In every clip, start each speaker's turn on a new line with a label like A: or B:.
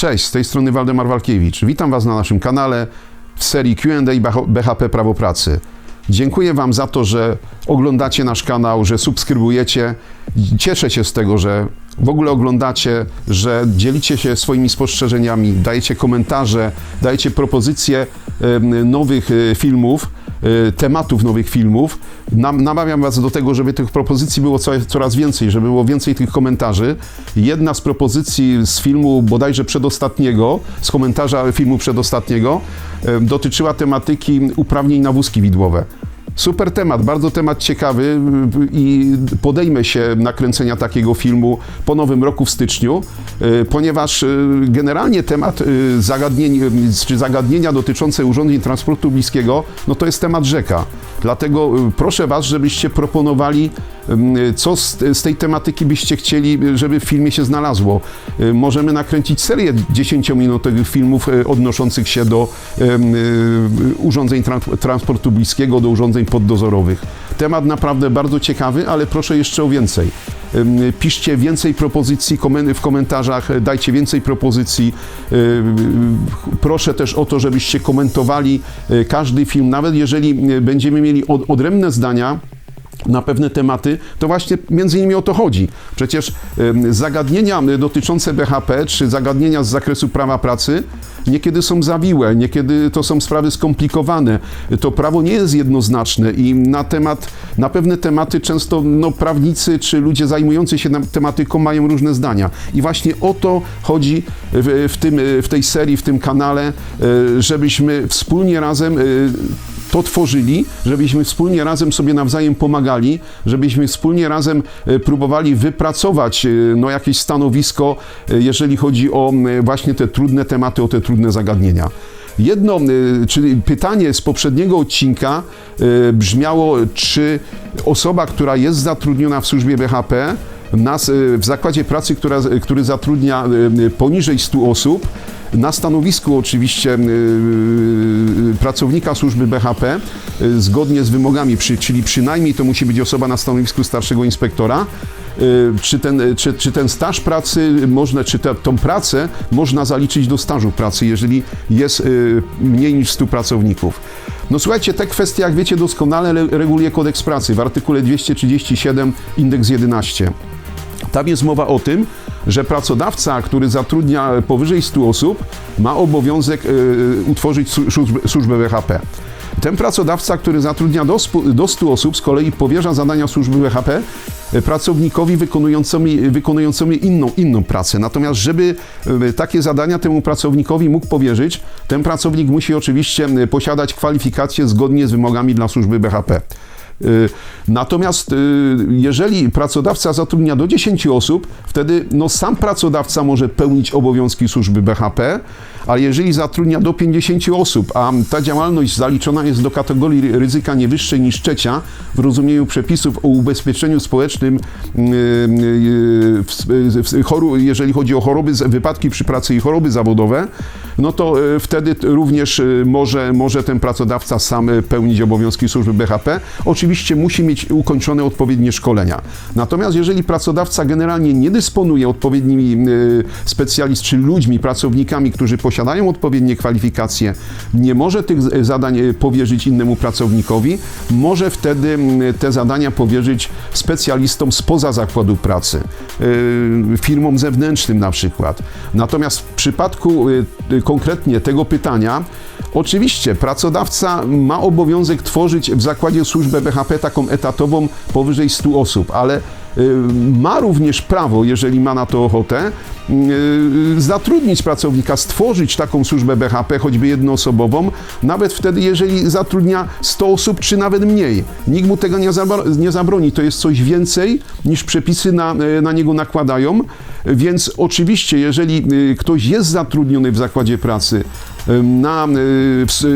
A: Cześć, z tej strony Waldemar Walkiewicz. Witam Was na naszym kanale w serii Q&A BHP Prawo Pracy. Dziękuję Wam za to, że oglądacie nasz kanał, że subskrybujecie. Cieszę się z tego, że w ogóle oglądacie, że dzielicie się swoimi spostrzeżeniami, dajecie komentarze, dajecie propozycje nowych e, filmów, tematów nowych filmów. Nam, namawiam Was do tego, żeby tych propozycji było co, coraz więcej, żeby było więcej tych komentarzy. Jedna z propozycji z filmu bodajże przedostatniego, z komentarza filmu przedostatniego, em, dotyczyła tematyki uprawnień na wózki widłowe. Super temat, bardzo temat ciekawy y, i podejmę się nakręcenia takiego filmu po nowym roku w styczniu, y, ponieważ y, generalnie temat y, zagadnień, y, czy zagadnienia dotyczące urządzeń transportu bliskiego, no to jest temat rzeka. Dlatego y, proszę Was, żebyście proponowali, y, co z, z tej tematyki byście chcieli, żeby w filmie się znalazło. Y, Możemy nakręcić serię 10-minutowych filmów y, odnoszących się do urządzeń tran- transportu bliskiego, do urządzeń poddozorowych. Temat naprawdę bardzo ciekawy, ale proszę jeszcze o więcej. Piszcie więcej propozycji w komentarzach, dajcie więcej propozycji. Em, Proszę też o to, żebyście komentowali e, każdy film, nawet jeżeli e, będziemy mieli od- odrębne zdania na pewne tematy, to właśnie między innymi o to chodzi. Przecież zagadnienia dotyczące BHP, czy zagadnienia z zakresu prawa pracy, niekiedy są zawiłe, niekiedy to są sprawy skomplikowane. To prawo nie jest jednoznaczne i na temat, na pewne tematy często no, prawnicy czy ludzie zajmujący się tematyką mają różne zdania. I właśnie o to chodzi w, w, tym, w tej serii, w tym kanale, e, żebyśmy wspólnie razem to tworzyli, żebyśmy wspólnie razem sobie nawzajem pomagali, żebyśmy wspólnie razem e, próbowali wypracować e, no, jakieś stanowisko, e, jeżeli chodzi o właśnie te trudne tematy, o te trudne zagadnienia. Jedno, czyli pytanie z poprzedniego odcinka brzmiało, czy osoba, która jest zatrudniona w służbie BHP, nas, e, w zakładzie pracy, która, który zatrudnia e, poniżej 100 osób, na stanowisku oczywiście pracownika służby BHP zgodnie z wymogami, czyli przynajmniej to musi być osoba na stanowisku starszego inspektora. Czy ten, czy, czy ten staż pracy można, czy tę tą pracę można zaliczyć do stażu pracy, jeżeli jest mniej niż 100 pracowników? No słuchajcie, te kwestie, jak wiecie doskonale, re- reguluje kodeks pracy w artykule 237 indeks 11. Tam jest mowa o tym, że pracodawca, który zatrudnia powyżej 100 osób, ma obowiązek e, utworzyć su- służbę, BHP. Ten pracodawca, który zatrudnia do, do 100 osób, z kolei powierza zadania służby BHP e, pracownikowi wykonującemu, inną, inną pracę. Natomiast, żeby e, takie zadania temu pracownikowi mógł powierzyć, ten pracownik musi oczywiście e, posiadać kwalifikacje zgodnie z wymogami dla służby BHP. Y, Natomiast y, jeżeli pracodawca zatrudnia do 10 osób, wtedy no, sam pracodawca może pełnić obowiązki służby BHP, a jeżeli zatrudnia do 50 osób, a ta działalność zaliczona jest do kategorii ry- ryzyka nie wyższej niż trzecia w rozumieniu przepisów o ubezpieczeniu społecznym, y, jeżeli chodzi o choroby, wypadki przy pracy i choroby zawodowe, no to y, wtedy również y, może, może ten pracodawca sam y, pełnić obowiązki służby BHP. Oczywiście musi mieć ukończone odpowiednie szkolenia. Natomiast jeżeli pracodawca generalnie nie dysponuje odpowiednimi y, specjalist czy ludźmi, pracownikami, którzy posiadają odpowiednie kwalifikacje, nie może tych zadań powierzyć innemu pracownikowi, może wtedy te zadania powierzyć specjalistom spoza zakładu pracy, firmom zewnętrznym na przykład. Natomiast w przypadku konkretnie tego pytania, oczywiście pracodawca ma obowiązek tworzyć w zakładzie służbę BHP taką etatową powyżej 100 osób, ale ma również prawo, jeżeli ma na to ochotę, y, zatrudnić pracownika, stworzyć taką służbę BHP, choćby jednoosobową, nawet wtedy, jeżeli zatrudnia 100 osób, czy nawet mniej. Nikt mu tego nie, zabro- nie zabroni. To jest coś więcej, niż przepisy na, y, na niego nakładają. Więc oczywiście, jeżeli y, ktoś jest zatrudniony w zakładzie pracy y, na, y, s-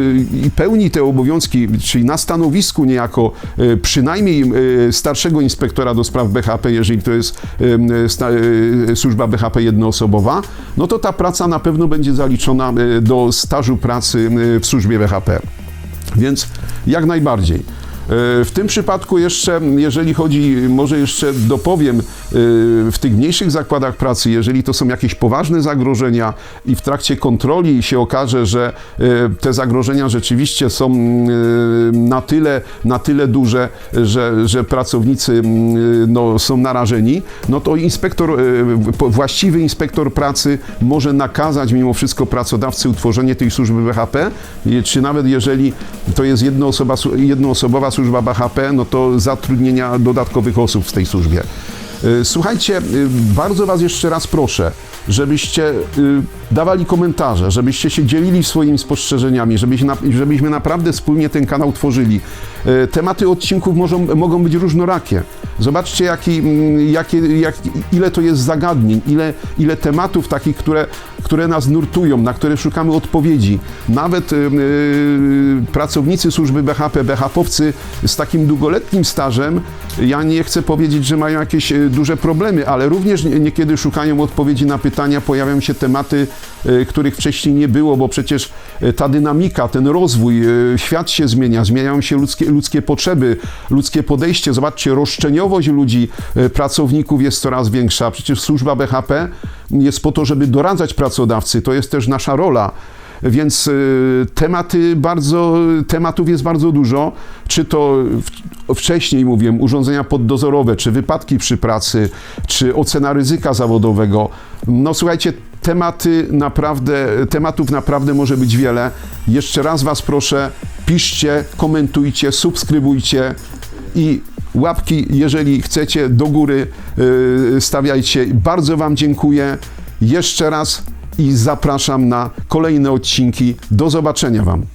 A: i pełni te obowiązki, czyli na stanowisku niejako y, przynajmniej y, starszego inspektora do spraw BHP, jeżeli to jest y, sta, y, służba BHP jednoosobowa, no to ta praca na pewno będzie zaliczona y, do stażu pracy y, w służbie BHP. Więc jak najbardziej. W tym przypadku jeszcze, jeżeli chodzi, może jeszcze dopowiem, y, w tych mniejszych zakładach pracy, jeżeli to są jakieś poważne zagrożenia i w trakcie kontroli się okaże, że y, te zagrożenia rzeczywiście są y, na tyle, na tyle duże, że, że pracownicy no, są narażeni, no to inspektor, właściwy inspektor pracy może nakazać mimo wszystko pracodawcy utworzenie tej służby BHP, czy nawet jeżeli to jest jednoosoba, jednoosobowa służba BHP, no to zatrudnienia dodatkowych osób w tej służbie. Y, Słuchajcie, y, bardzo Was jeszcze raz proszę, żebyście y, dawali komentarze, żebyście się dzielili swoimi spostrzeżeniami, żebyśmy, na, żebyśmy naprawdę wspólnie ten kanał tworzyli. Tematy odcinków mogą, mogą być różnorakie. Zobaczcie, jaki, mm, jakie, jak, ile to jest zagadnień, ile, ile tematów takich, które, które nas nurtują, na które szukamy odpowiedzi. Nawet y, y, pracownicy służby BHP, BHP-owcy z takim długoletnim stażem, ja nie chcę powiedzieć, że mają jakieś y, duże problemy, ale również nie- niekiedy szukają odpowiedzi na pytania, pojawiają się tematy, y, których wcześniej nie było, bo przecież ta dynamika, ten rozwój, świat się zmienia, zmieniają się ludzkie, ludzkie potrzeby, ludzkie podejście. Zobaczcie, roszczeniowość ludzi, pracowników jest coraz większa. Przecież służba BHP jest po to, żeby doradzać pracodawcy. To jest też nasza rola. Więc y, tematy bardzo, tematów jest bardzo dużo. Czy to wcześniej mówiłem, urządzenia poddozorowe, czy wypadki przy pracy, czy ocena ryzyka zawodowego. No słuchajcie, tematy naprawdę, tematów naprawdę może być wiele. Jeszcze raz Was proszę, piszcie, komentujcie, subskrybujcie i łapki, jeżeli chcecie, do góry y, stawiajcie. Bardzo Wam dziękuję. Jeszcze raz i zapraszam na kolejne odcinki. Do zobaczenia Wam.